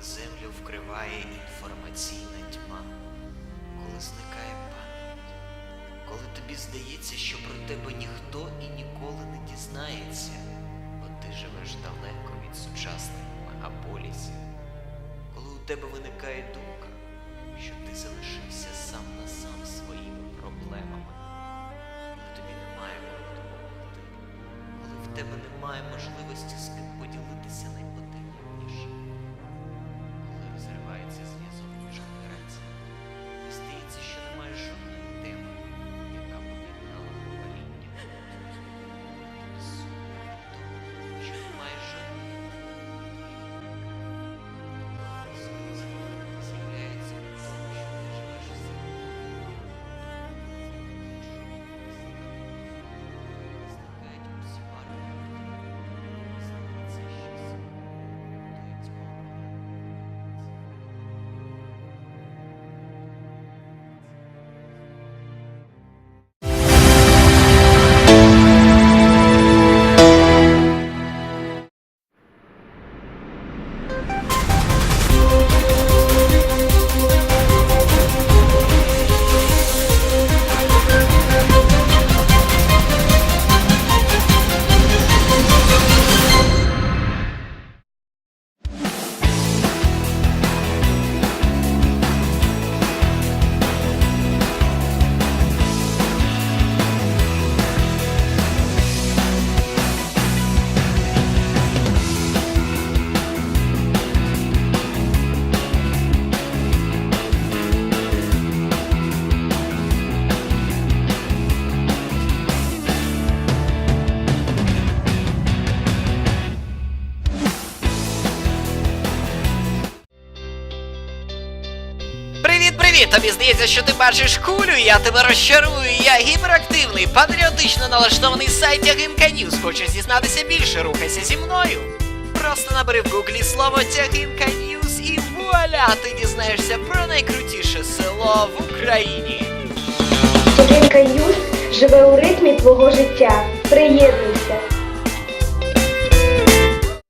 коли землю вкриває інформаційна тьма, коли зникає пам'ять, коли тобі здається, що про тебе ніхто і ніколи не дізнається, бо ти живеш далеко від сучасних мегаполісів, коли у тебе виникає думка, що ти залишився сам на сам своїми проблемами, коли тобі немає допомогти, коли в тебе немає можливості з ким поділитися найпотаємніше, Привіт! Тобі здається, що ти бачиш кулю, я тебе розчарую. Я гіперактивний, патріотично налаштований сайт Тягинка News. Хочеш дізнатися більше, рухайся зі мною. Просто набери в гуглі слово Тягинка News і вуаля! Ти дізнаєшся про найкрутіше село в Україні. Тягинка Юз живе у ритмі твого життя. Приєднуй.